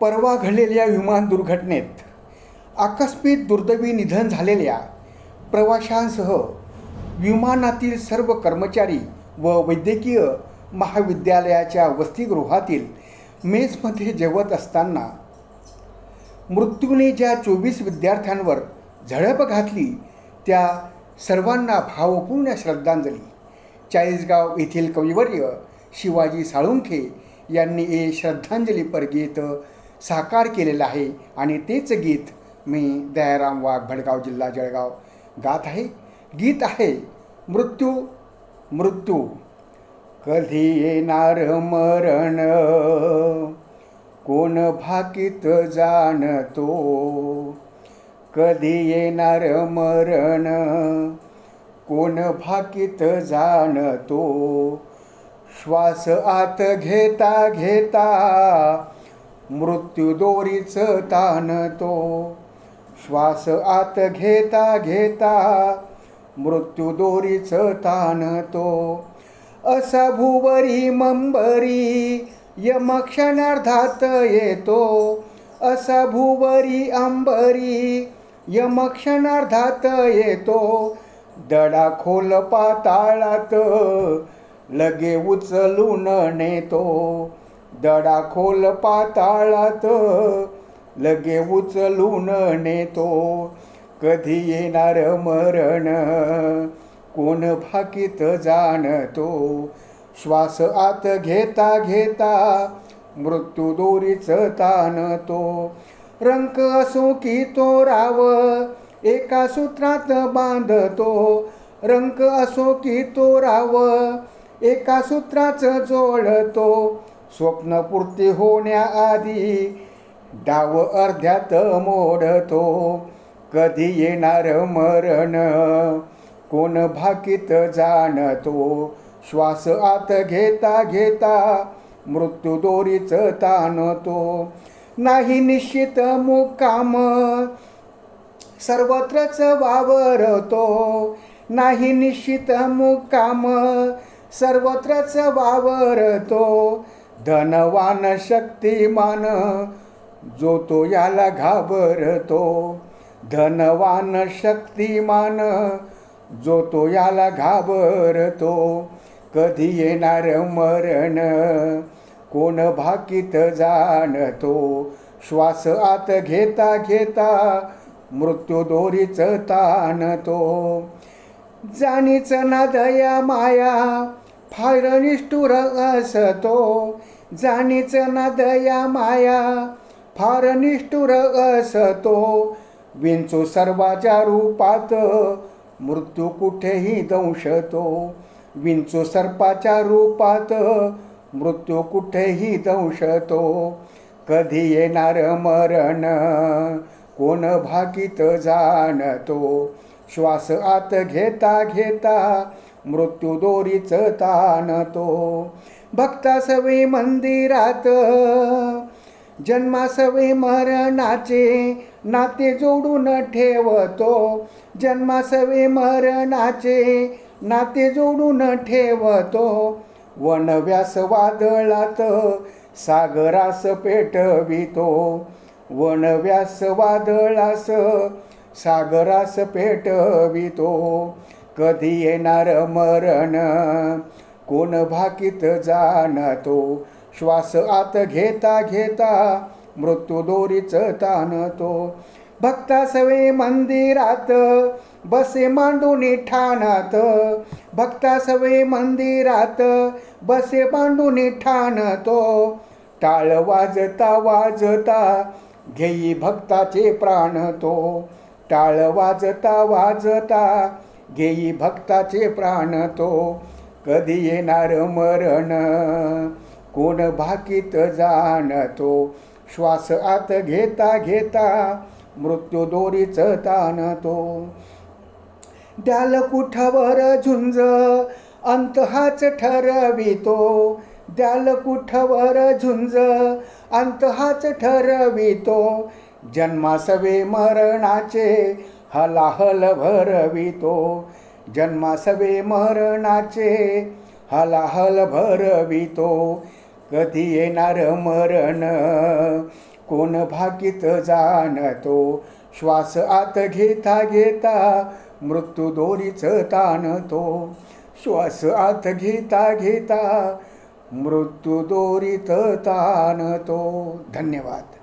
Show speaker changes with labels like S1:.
S1: परवा घडलेल्या विमान दुर्घटनेत आकस्मिक दुर्दैवी निधन झालेल्या प्रवाशांसह विमानातील सर्व कर्मचारी व वैद्यकीय महाविद्यालयाच्या वसतिगृहातील मेसमध्ये जेवत असताना मृत्यूने ज्या चोवीस विद्यार्थ्यांवर झडप घातली त्या सर्वांना भावपूर्ण श्रद्धांजली. चाळीसगाव येथील कविवर्य शिवाजी साळुंखे यांनी हे श्रद्धांजलीपर गीत साकार केलेलं आहे. आणि तेच गीत मी दयाराम वाघ भडगाव जिल्हा जळगाव गात आहे. गीत आहे मृत्यू मृत्यू. कधी येणार मरण? कोण भाकीत जाणतो? कधी येणार मरण? कोण भाकीत जाणतो? श्वास आत घेता घेता मृत्यू तान तो श्वास आत घेता घेता मृत्यू तान तो असा भुवरी मंबरी यमक्षणार्धात येतो. असा भुवरी अंबरी यमक्षणार्धात येतो. दडा खोल पाताळात लगे उचलून नेतो. दडा खोल पाताळात लगे उचलून नेतो. कधी येणार मरण? कोण भाकीत जाणतो? श्वास आत घेता घेता मृत्यू दोरीच ताणतो. रंक असो की तो राव एका सूत्रात बांधतो. रंक असो की तो राव एका सूत्राच जोडतो. स्वप्नपूर्ती होण्याआधी डाव अर्ध्यात मोडतो. कधी येणार मरण? कोण भाकीत जाणतो? श्वास आत घेता घेता मृत्यू दोरीच ताणतो. नाही निश्चित मुक्काम सर्वत्रच वावरतो. नाही निश्चित मुक्काम सर्वत्रच वावरतो. धनवान शक्तिमान जो तो याला घाबरतो. धनवान शक्तिमान जो तो याला घाबरतो. कधी येणार मरण कोण भाकीत जाणतो? श्वास आत घेता घेता मृत्यू दोरीच ताणतो. जाणीच ना दया माया फार निष्ठुर असतो. जाणीच ना दया माया फार निष्ठुर असतो. विंचू सर्वाच्या रूपात मृत्यू कुठेही दंशतो. विंचू सर्पाच्या रूपात मृत्यू कुठेही दंशतो. कधी येणार मरण कोण भाकीत जाणतो? श्वास आत घेता घेता मृत्यू दोरीच ताणतो. भक्तासवे मंदिरात. जन्मासवे मरणाचे नाते जोडून ठेवतो. जन्मासवे मरणाचे नाते जोडून ठेवतो. वनव्यास वादळात सागरास पेटवितो. वनव्यास वादळास सागरास पेटवितो. कधी येणार मरण? कोण भाकीत जाणतो? श्वास आत घेता घेता मृत्यू दोरीच ताणतो. भक्तासवे मंदिरात बसे मांडून ठाणात. भक्तासवे मंदिरात बसे मांडून ठाणतो. टाळ वाजता वाजता घेई भक्ताचे प्राण तो टाळ वाजता वाजता घेई भक्ताचे प्राण तो कधी येणार मरण? कोण भाकीत जाणतो? श्वास आत घेता घेता मृत्यू दोरीच ताणतो. द्याल कुठावर झुंज अंत हाच ठरवितो. द्याल कुठावर झुंज अंत हाच ठरवितो. जन्मासवे मरणाचे हलाहल भरवितो. जन्मासवे मरणाचे हलाहल भरवितो. कधी येणार मरण? कोण भाकीत जाणतो? श्वास आत घेता घेता मृत्यू दोरीच ताणतो. श्वास आत घेता घेता मृत्यू दोरीत ताणतो. धन्यवाद.